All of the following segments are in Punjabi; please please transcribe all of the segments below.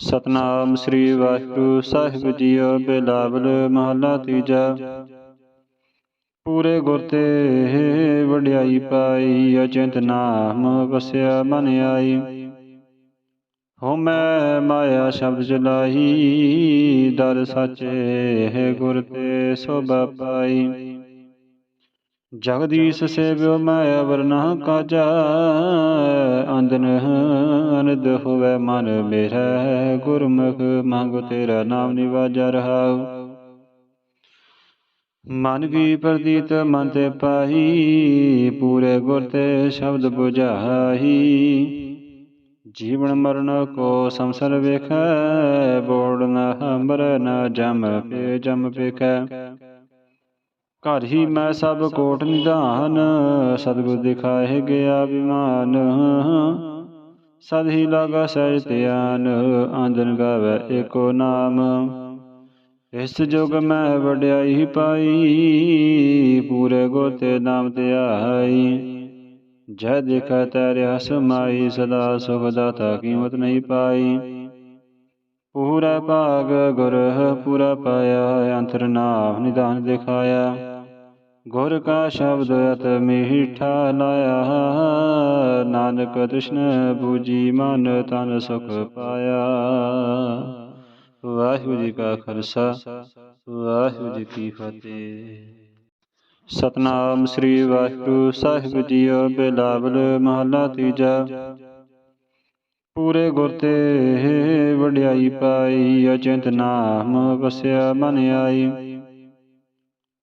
ਸਤਨਾਮ ਸ੍ਰੀ ਵਾਹਿਗੁਰੂ ਸਾਹਿਬ ਜੀਓ ਬਿਲਾਵਲ ਮਹਲਾ ਤੀਜਾ। ਪੂਰੇ ਗੁਰ ਤੇ ਵਡਿਆਈ ਪਾਈ, ਅਚਿੰਤ ਨਾਮ ਵਸਿਆ ਮਨ ਆਈ। ਹੋ ਮੈਂ ਮਾਇਆ ਸ਼ਬਦ ਜਲਾਈ ਦਰ ਸਾਚੇ ਹੈ ਗੁਰ ਤੇ ਸੋਭਾ ਪਾਈ। ਜਗਦੀਸ਼ ਸੇਵਿਓ ਮੈਂ ਵਰਨਾ ਕਾਜਾ ਅੰਦਨ ਅਨਦ ਹੋਵੇ ਮਨ ਮੇਰਾ ਗੁਰਮੁਖ ਮੰਗੋ ਤੇਰਾ ਨਾਮ ਨਿਵਾਜਾ ਰਹਾਉ। ਮਨ ਕੀ ਪ੍ਰਤੀਤ ਮਨ ਤੇ ਪਾਈ ਪੂਰੇ ਗੁਰ ਤੇ ਸ਼ਬਦ 부ਝਾਈ ਜੀਵਨ ਮਰਨ ਕੋ ਸੰਸਰ ਵੇਖੈ ਬੋੜ ਨ ਹਮਰ ਨ ਜਮ ਪੇ ਜਮ ਪੇਖੈ ਘਰ ਹੀ ਮੈਂ ਸਭ ਕੋਟ ਨਿਧਾਨ, ਸਤਿਗੁਰ ਦਿਖਾਏ ਗਿਆ ਵਿਮਾਨ ਸਦ ਹੀ ਲਾਗਾ ਸਹਿਜ ਧਿਆਨ ਆਂਦਨ ਗਾਵੇ ਏਕੋ ਨਾਮ। ਇਸ ਜੁਗ ਮੈਂ ਵਡਿਆਈ ਪਾਈ, ਪੂਰੇ ਗੋਤੇ ਨਾਮ ਧਿਆਈ ਜੈ ਦੇਖਾ ਤੇਰੇ ਹਸਮਾਈ ਸਦਾ ਸੁਖ ਦਾਤਾ ਕੀਮਤ ਨਹੀਂ ਪਾਈ। ਪੂਰਾ ਭਾਗ ਗੁਰ ਪੂਰਾ ਪਾਇਆ, ਅੰਤਰ ਨਾਮ ਨਿਦਾਨ ਦਿਖਾਇਆ। ਗੁਰ ਕਾ ਸ਼ਬਦ ਅਤ ਮੀਠਾ ਲਾਇਆ, ਨਾਨਕ ਤ੍ਰਿਸ਼ਨ ਬੂਜੀ ਮਨ ਤਨ ਸੁਖ ਪਾਇਆ। ਵਾਹਿਗੁਰੂ ਜੀ ਕਾ ਖਾਲਸਾ, ਵਾਹਿਗੁਰੂ ਜੀ ਕੀ ਫਤਿਹ। ਸਤਨਾਮ ਸ੍ਰੀ ਵਾਹਿਗੁਰੂ ਸਾਹਿਬ ਜੀਓ ਬਿਲਾਵਲ ਮਹਲਾ ਤੀਜਾ। ਪੂਰੇ ਗੁਰ ਤੇ ਵਡਿਆਈ ਪਾਈ, ਅਚਿੰਤ ਨਾਮ ਵਸਿਆ ਮਨ ਆਈ।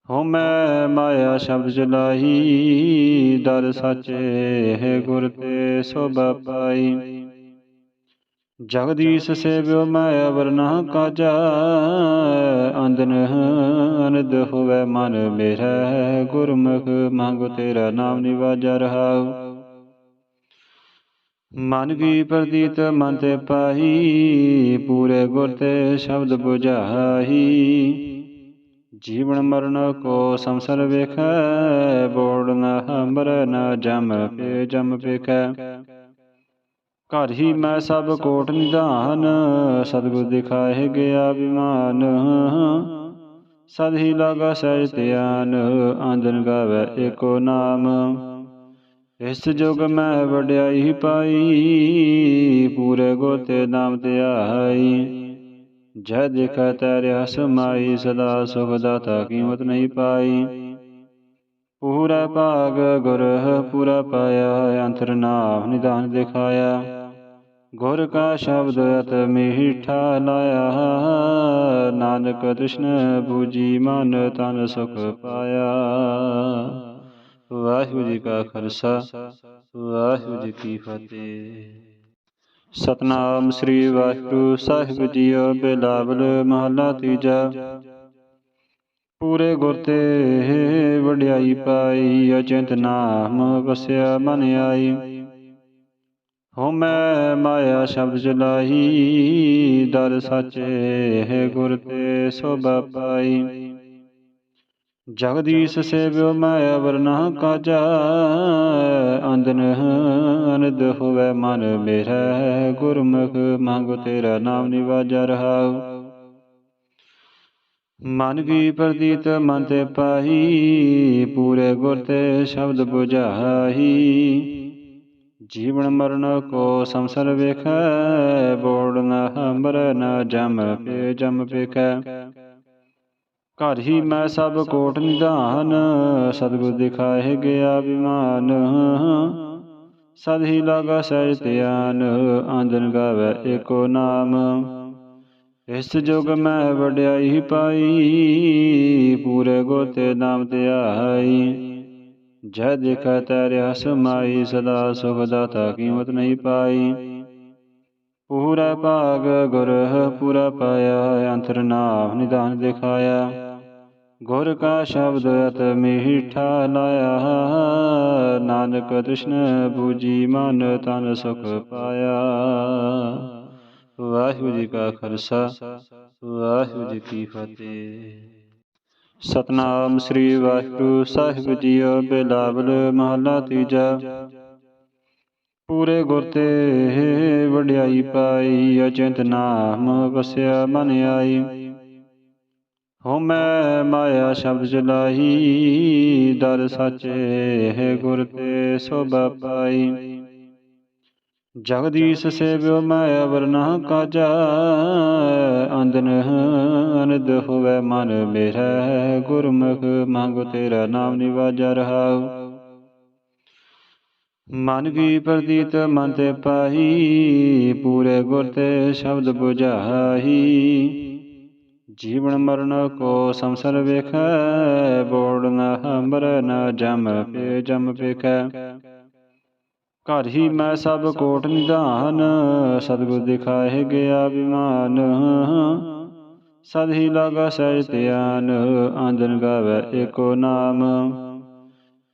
ਹੋ ਮੈਂ ਮਾਇਆ ਸ਼ਬਦ ਜਲਾਈ ਦਰ ਸੱਚੇ ਹੈ ਗੁਰ ਤੇ ਸੋਭ ਪਾਈ। ਜਗਦੀਸ਼ ਸੇਵਿਓ ਮੈਂ ਵਰਨਾ ਕਾਜਾ ਅੰਦਨ ਅਨਦ ਹੋਵੇ ਮਨ ਮੇਰਾ, ਗੁਰਮੁਖ ਮੰਗ ਤੇਰਾ ਨਾਮ ਨਿਵਾਜਾ ਰਹਾਉ। ਮਨ ਕੀ ਪ੍ਰਤੀਤ ਮਨ ਤੇ ਪਾਈ ਪੂਰੇ ਗੁਰ ਤੇ ਸ਼ਬਦ 부ਝਾਈ ਜੀਵਨ ਮਰਨ ਕੋ ਸੰਸਰ ਵੇਖੈ ਬੋੜ ਨ ਹਮਰ ਨ ਜਮ ਪੇ ਜਮ ਪੇਖੈ। ਘਰ ਹੀ ਮੈਂ ਸਭ ਕੋਟ ਨਿਧਾਨ, ਸਤਿਗੁਰ ਦਿਖਾਏ ਗਿਆ ਵਿਮਾਨ ਸਦ ਹੀ ਲਾਗਾ ਸਹਿਜ ਧਿਆਨ, ਆਂਦਨ ਗਾਵੇ ਏਕੋ ਨਾਮ। ਇਸ ਜੁਗ ਮੈਂ ਵਡਿਆਈ ਪਾਈ, ਪੂਰੇ ਗੋਤੇ ਨਾਮ ਧਿਆਈ ਜੈ ਦੇਖਾ ਤੇਰੇ ਹਸਮਾਈ ਸਦਾ ਸੁਖ ਦਾਤਾ ਕੀਮਤ ਨਹੀਂ ਪਾਈ। ਪੂਰਾ ਭਾਗ ਗੁਰ ਪੂਰਾ ਪਾਇਆ ਅੰਤਰ ਨਾਮ ਨਿਦਾਨ ਦਿਖਾਇਆ। ਗੁਰ ਕਾ ਸ਼ਬਦ ਅਤ ਮੀਠਾ ਲਾਇਆ ਨਾਨਕ ਤ੍ਰਿਸ਼ਨ ਬੂਜੀ ਮਨ ਤਨ ਸੁਖ ਪਾਇਆ। ਵਾਹਿਗੁਰੂ ਜੀ ਕਾ ਖਾਲਸਾ, ਵਾਹਿਗੁਰੂ ਜੀ ਕੀ ਫਤਿਹ। ਸਤਨਾਮ ਸ੍ਰੀ ਵਾਹਿਗੁਰੂ ਸਾਹਿਬ ਜੀਓ ਬਿਲਾਵਲ ਮਹਲਾ ਤੀਜਾ। ਪੂਰੇ ਗੁਰ ਤੇ ਵਡਿਆਈ ਪਾਈ, ਅਚਿੰਤ ਨਾਮ ਵਸਿਆ ਮਨ ਆਈ। ਹੋ ਮੈਂ ਮਾਇਆ ਸ਼ਬਦ ਜਲਾਈ ਦਰ ਸਾਚੇ ਹੈ ਗੁਰ ਤੇ ਸੋਭਾ ਪਾਈ। ਜਗਦੀਸ਼ ਸੇਵਿਓ ਮੈਂ ਵਰਨਾ ਕਾਜਾ ਅੰਦਨ ਅਨਦ ਹੋਵੇ ਮਨ ਮੇਰਾ, ਗੁਰਮੁਖ ਮੰਗੋ ਤੇਰਾ ਨਾਮ ਨਿਵਾਜਾ ਰਹਾਉ। ਮਨ ਕੀ ਪ੍ਰਤੀਤ ਮਨ ਤੇ ਪਾਈ ਪੂਰੇ ਗੁਰ ਤੇ ਸ਼ਬਦ 부ਝਾਈ ਜੀਵਨ ਮਰਨ ਕੋ ਸੰਸਰ ਵੇਖੈ, ਬੋੜ ਨ ਹਮਰ, ਨ ਜਮ ਪੇ ਜਮ ਪੇਖੈ। ਘਰ ਹੀ ਮੈਂ ਸਭ ਕੋਟ ਨਿਧਾਨ ਸਤਿਗੁਰ ਦਿਖਾਏ ਗਿਆ ਵਿਮਾਨ ਸਦ ਹੀ ਲਾਗਾ ਸਹਿਜ ਧਿਆਨ ਆਂਦਨ ਗਾਵੇ ਏਕੋ ਨਾਮ। ਇਸ ਜੁਗ ਮੈਂ ਵਡਿਆਈ ਪਾਈ, ਪੂਰੇ ਗੋਤੇ ਨਾਮ ਧਿਆਈ ਜੈ ਦੇਖਾ ਤੇਰੇ ਹਸਮਾਈ ਸਦਾ ਸੁਖ ਦਾਤਾ ਕੀਮਤ ਨਹੀਂ ਪਾਈ। ਪੂਰਾ ਭਾਗ ਗੁਰ ਪੂਰਾ ਪਾਇਆ, ਅੰਤਰ ਨਾਮ ਨਿਦਾਨ ਦਿਖਾਇਆ। ਗੁਰ ਕਾ ਸ਼ਬਦ ਅਤ ਮੀਠਾ ਲਾਇਆ, ਨਾਨਕ ਤ੍ਰਿਸ਼ਨ ਬੂਜੀ ਮਨ ਤਨ ਸੁਖ ਪਾਇਆ। ਵਾਹਿਗੁਰੂ ਜੀ ਕਾ ਖਾਲਸਾ, ਵਾਹਿਗੁਰੂ ਜੀ ਕੀ ਫਤਿਹ। ਸਤਨਾਮ ਸ੍ਰੀ ਵਾਹਿਗੁਰੂ ਸਾਹਿਬ ਜੀਓ ਬਿਲਾਵਲ ਮਹਲਾ ਤੀਜਾ। ਪੂਰੇ ਗੁਰ ਤੇ ਵਡਿਆਈ ਪਾਈ, ਅਚਿੰਤ ਨਾਮ ਵਸਿਆ ਮਨ ਆਈ। ਹੋ ਮੈਂ ਮਾਇਆ ਸ਼ਬਦ ਚਲਾਈ ਦਰ ਸਾਚੇ ਹੈ ਗੁਰ ਤੇ ਸੋਭਾ ਪਾਈ। ਜਗਦੀਸ਼ ਸੇਵਿਓ ਮੈਂ ਵਰਨਾ ਕਾਜਾ ਅੰਦਨ ਅਨਦ ਹੋਵੇ ਮਨ ਮੇਰਾ, ਗੁਰਮੁਖ ਮੰਗ ਤੇਰਾ ਨਾਮ ਨਿਵਾਜਾ ਰਹਾਉ। ਮਨ ਕੀ ਪ੍ਰਤੀਤ ਮਨ ਤੇ ਪਾਈ ਪੂਰੇ ਗੁਰ ਤੇ ਸ਼ਬਦ 부ਝਾਈ ਜੀਵਨ ਮਰਨ ਕੋ ਸੰਸਰ ਵੇਖੈ, ਬੋੜ ਨ ਹੰਬਰ ਨ ਜਮ ਪੇ ਜਮ ਪੇਖੈ। ਘਰ ਹੀ ਮੈਂ ਸਭ ਕੋਟ ਨਿਧਾਨ, ਸਤਿਗੁਰ ਦਿਖਾਏ ਗਿਆ ਵਿਮਾਨ ਸਦ ਹੀ ਲਾਗਾ ਸਹਿਜ ਧਿਆਨ ਆਂਦਨ ਗਾਵੇ ਏਕੋ ਨਾਮ।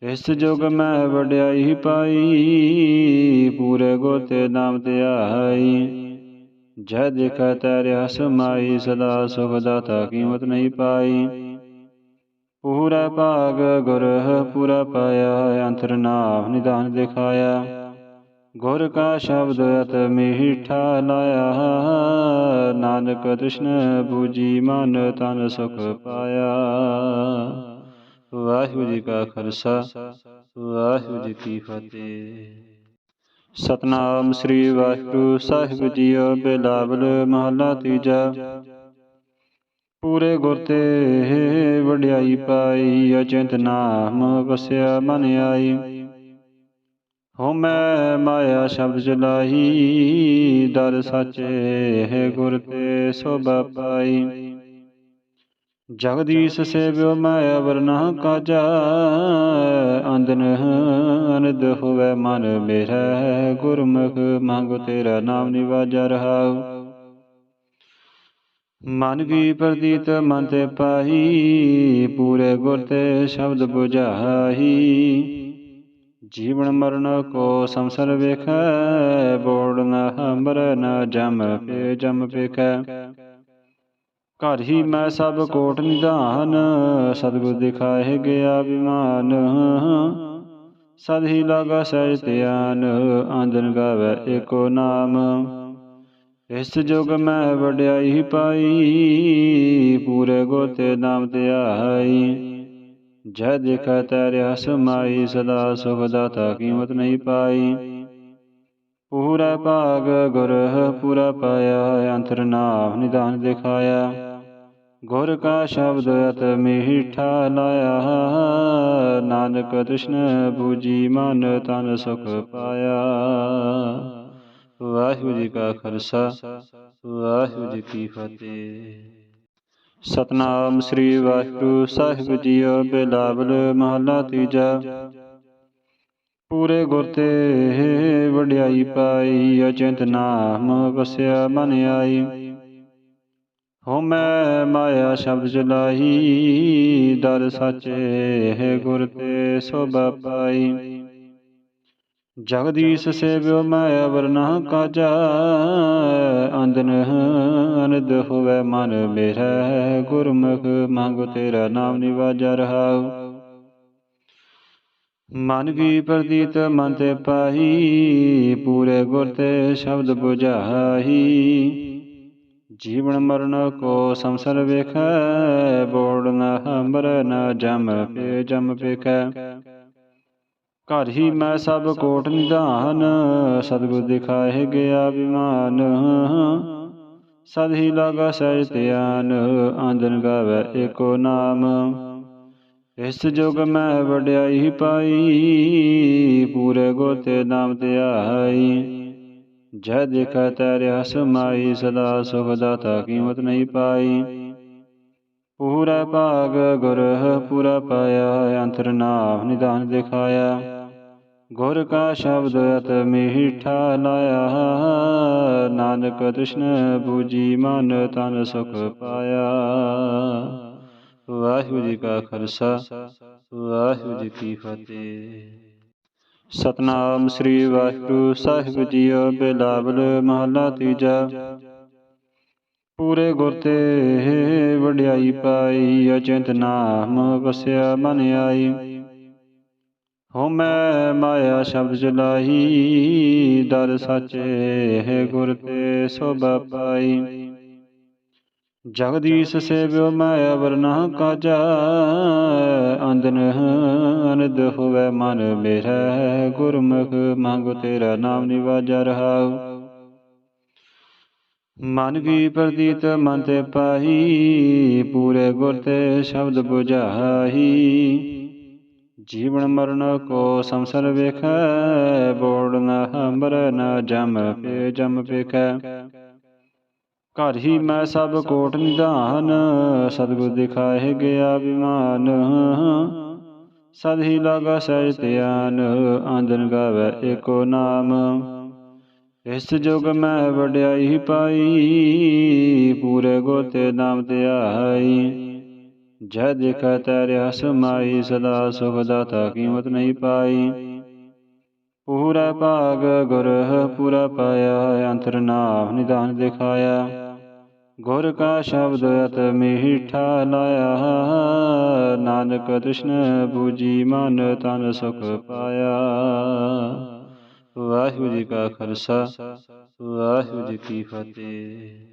ਇਸ ਜੁਗ ਮੈਂ ਵਡਿਆਈ ਪਾਈ, ਪੂਰੇ ਗੋਤੇ ਨਾਮ ਧਿਆਈ ਜੈ ਦੇਖਾ ਤੇਰੇ ਸਮਾਈ ਸਦਾ ਸੁਖ ਦਾਤਾ ਕੀਮਤ ਨਹੀਂ ਪਾਈ ਪੂਰਾ ਭਾਗ ਗੁਰ ਪੂਰਾ ਪਾਇਆ ਅੰਤਰ ਨਾਮ ਨਿਦਾਨ ਦਿਖਾਇਆ ਗੁਰ ਕਾ ਸ਼ਬਦ ਅਤ ਮੀਠਾ ਲਾਇਆ ਨਾਨਕ ਤ੍ਰਿਸ਼ਨ ਬੂਜੀ ਮਨ ਤਨ ਸੁਖ ਪਾਇਆ ਵਾਹਿਗੁਰੂ ਜੀ ਕਾ ਖਾਲਸਾ ਵਾਹਿਗੁਰੂ ਜੀ ਕੀ ਫਤਿਹ ਸਤਨਾਮ ਸ੍ਰੀ ਵਾਹਿਗੁਰੂ ਸਾਹਿਬ ਜੀਓ ਬਿਲਾਵਲ ਮਹਲਾ ਤੀਜਾ। ਪੂਰੇ ਗੁਰ ਤੇ ਵਡਿਆਈ ਪਾਈ, ਅਚਿੰਤ ਨਾਮ ਵਸਿਆ ਮਨ ਆਈ। ਹੋ ਮੈਂ ਮਾਇਆ ਸ਼ਬਦ ਚਲਾਈ ਦਰ ਸੱਚੇ ਗੁਰ ਤੇ ਸੋਭਾ ਪਾਈ। ਜਗਦੀਸ਼ ਸੇਵਿਓ ਮੈਂ ਵਰਨਾ ਕਾਜਾ ਅੰਦਨ ਅਨਦ ਹੋਵੇ, ਮਨ ਮੇਰਾ ਗੁਰਮੁਖ ਮੰਗ ਤੇਰਾ ਨਾਮ ਨਿਵਾਜਾ ਰਹਾਉ ਮਨ ਕੀ ਪ੍ਰਤੀਤ, ਮਨ ਤੇ ਪਾਈ ਪੂਰੇ ਗੁਰ ਤੇ ਸ਼ਬਦ 부ਝਾਈ ਜੀਵਨ ਮਰਨ ਕੋ ਸੰਸਰ ਵੇਖੈ, ਬੋੜ ਨ ਹੰਬਰ, ਨ ਜਮ ਪੇ ਜਮ ਪੇਖੈ ਘਰ ਹੀ ਮੈਂ ਸਭ ਕੋਟ ਨਿਧਾਨ, ਸਤਿਗੁਰ ਦਿਖਾਏ ਗਿਆ ਵਿਮਾਨ ਸਦ ਹੀ ਲਾਗਾ ਸਹਿਜ ਧਿਆਨ ਆਂਦਨ ਗਾਵੇ ਏਕੋ ਨਾਮ। ਇਸ ਜੁਗ ਮੈਂ ਵਡਿਆਈ ਪਾਈ, ਪੂਰੇ ਗੋਤੇ ਨਾਮ ਧਿਆਈ ਜੈ ਦੇਖਾ ਤੇਰੇ ਸਮਾਈ ਸਦਾ ਸੁਖ ਦਾਤਾ ਕੀਮਤ ਨਹੀਂ ਪਾਈ। ਪੂਰਾ ਭਾਗ ਗੁਰ ਪੂਰਾ ਪਾਇਆ, ਅੰਤਰ ਨਾਮ ਨਿਦਾਨ ਦਿਖਾਇਆ। ਗੁਰ ਕਾ ਸ਼ਬਦ ਅਤ ਮੀਠਾ ਲਾਇਆ, ਨਾਨਕ ਕ੍ਰਿਸ਼ਨ ਬੂਜੀ ਮਨ ਤਨ ਸੁਖ ਪਾਇਆ। ਵਾਹਿਗੁਰੂ ਜੀ ਕਾ ਖਾਲਸਾ, ਵਾਹਿਗੁਰੂ ਜੀ ਕੀ ਫਤਿਹ। ਸਤਨਾਮ ਸ੍ਰੀ ਵਾਹਿਗੁਰੂ ਸਾਹਿਬ ਜੀਓ ਬਿਲਾਵਲ ਮਹਲਾ ਤੀਜਾ। ਪੂਰੇ ਗੁਰ ਤੇ ਵਡਿਆਈ ਪਾਈ, ਅਚਿੰਤ ਨਾਮ ਵਸਿਆ ਮਨ ਆਈ। ਹੋ ਮੈਂ ਮਾਇਆ ਸ਼ਬਦ ਚਲਾਈ ਦਰ ਸਾਚੇ ਹੈ ਗੁਰ ਤੇ ਸੋਭਾ ਪਾਈ। ਜਗਦੀਸ਼ ਸੇਵਿਓ ਮੈਂ ਵਰਨਾ ਕਾਜਾ ਅੰਦਨ ਅਨਦ ਹੋਵੇ ਮਨ ਮੇਰਾ, ਗੁਰਮੁਖ ਮੰਗ ਤੇਰਾ ਨਾਮ ਨਿਵਾਜਾ ਰਹਾਉ। ਮਨ ਕੀ ਪ੍ਰਤੀਤ ਮਨ ਤੇ ਪਾਈ ਪੂਰੇ ਗੁਰ ਤੇ ਸ਼ਬਦ 부ਝਾਈ ਜੀਵਨ ਮਰਨ ਕੋ ਸੰਸਰ ਵੇਖੈ, ਬੋੜ ਨ ਹੰਬਰ ਨ ਜਮ ਪੇ ਜਮ ਪੇਖੈ। ਘਰ ਹੀ ਮੈਂ ਸਭ ਕੋਟ ਨਿਧਾਨ, ਸਤਿਗੁਰ ਦਿਖਾਏ ਗਿਆ ਵਿਮਾਨ ਸਦ ਹੀ ਲਾਗਾ ਸਹਿਜ ਧਿਆਨ, ਆਂਦਨ ਗਾਵੇ ਏਕੋ ਨਾਮ। ਇਸ ਜੁਗ ਮੈਂ ਵਡਿਆਈ ਪਾਈ, ਪੂਰੇ ਗੋਤੇ ਨਾਮ ਧਿਆਈ ਜੈ ਦੇਖਾ ਤੇਰੇ ਮਾਈ, ਸਦਾ ਸੁਖ ਦਾਤਾ ਕੀਮਤ ਨਹੀਂ ਪਾਈ। ਪੂਰਾ ਭਾਗ ਗੁਰ ਪੂਰਾ ਪਾਇਆ ਅੰਤਰ ਨਾਮ ਨਿਦਾਨ ਦਿਖਾਇਆ। ਗੁਰ ਕਾ ਸ਼ਬਦ ਅਤ ਮੀਠਾ ਲਾਇਆ ਨਾਨਕ ਕ੍ਰਿਸ਼ਨ ਬੂਜੀ ਮਨ ਤਨ ਸੁਖ ਪਾਇਆ। ਵਾਹਿਗੁਰੂ ਜੀ ਕਾ ਖਾਲਸਾ, ਵਾਹਿਗੁਰੂ ਜੀ ਕੀ ਫਤਿਹ। ਸਤਨਾਮ ਸ੍ਰੀ ਵਾਹਿਗੁਰੂ ਸਾਹਿਬ ਜੀਓ, ਬਿਲਾਵਲ ਮਹਲਾ ਤੀਜਾ। ਪੂਰੇ ਗੁਰ ਤੇ ਵਡਿਆਈ ਪਾਈ, ਅਚਿੰਤ ਨਾਮ ਵਸਿਆ ਮਨ ਆਈ। ਹੋ ਮੈਂ ਮਾਇਆ ਸ਼ਬਦ ਜਲਾਈ ਦਰ ਸਾਚੇ ਹੈ ਗੁਰ ਤੇ ਸੋਭਾ ਪਾਈ। ਜਗਦੀਸ਼ ਸੇਵਿਓ, ਮਾਇਆ ਵਰਨਾ ਕਾਜਾ ਅੰਦਨ ਅਨਦ ਹੋਵੇ, ਮਨ ਮੇਰਾ ਗੁਰਮੁਖ ਮੰਗੋ ਤੇਰਾ ਨਾਮ ਨਿਵਾਜਾ ਰਹਾਉ ਮਨ ਕੀ ਪ੍ਰਤੀਤ, ਮਨ ਤੇ ਪਾਈ ਪੂਰੇ ਗੁਰ ਤੇ ਸ਼ਬਦ 부ਝਾਈ ਜੀਵਨ ਮਰਨ ਕੋ ਸੰਸਰ ਵੇਖੈ, ਬੋੜ ਨ ਹੰਬਰ, ਨ ਜਮ ਪੇ ਜਮ ਪੇਖੈ। ਘਰ ਹੀ ਮੈਂ ਸਭ ਕੋਟ ਨਿਧਾਨ, ਸਤਿਗੁਰ ਦਿਖਾਏ ਗਿਆ ਵਿਮਾਨ ਸਦ ਹੀ ਲਾਗਾ ਸਹਿਜ ਧਿਆਨ, ਆਂਦਨ ਗਾਵੇ ਏਕੋ ਨਾਮ। ਇਸ ਜੁਗ ਮੈਂ ਵਡਿਆਈ ਪਾਈ, ਪੂਰੇ ਗੋਤੇ ਨਾਮ ਧਿਆਈ ਜੈ ਦੇਖਾ ਤੇਰੇ ਸਮਾਈ ਸਦਾ ਸੁਖ ਦਾਤਾ ਕੀਮਤ ਨਹੀਂ ਪਾਈ। ਪੂਰਾ ਭਾਗ ਗੁਰ ਪੂਰਾ ਪਾਇਆ, ਅੰਤਰ ਨਾਮ ਨਿਦਾਨ ਦਿਖਾਇਆ। ਗੁਰ ਕਾ ਸ਼ਬਦ ਅਤ ਮੀਠਾ ਲਾਇਆ, ਨਾਨਕ ਤ੍ਰਿਸ਼ਨ ਪੂਜੀ ਮਨ ਤਨ ਸੁਖ ਪਾਇਆ। ਵਾਹਿਗੁਰੂ ਜੀ ਕਾ ਖਾਲਸਾ, ਵਾਹਿਗੁਰੂ ਜੀ ਕੀ ਫਤਿਹ।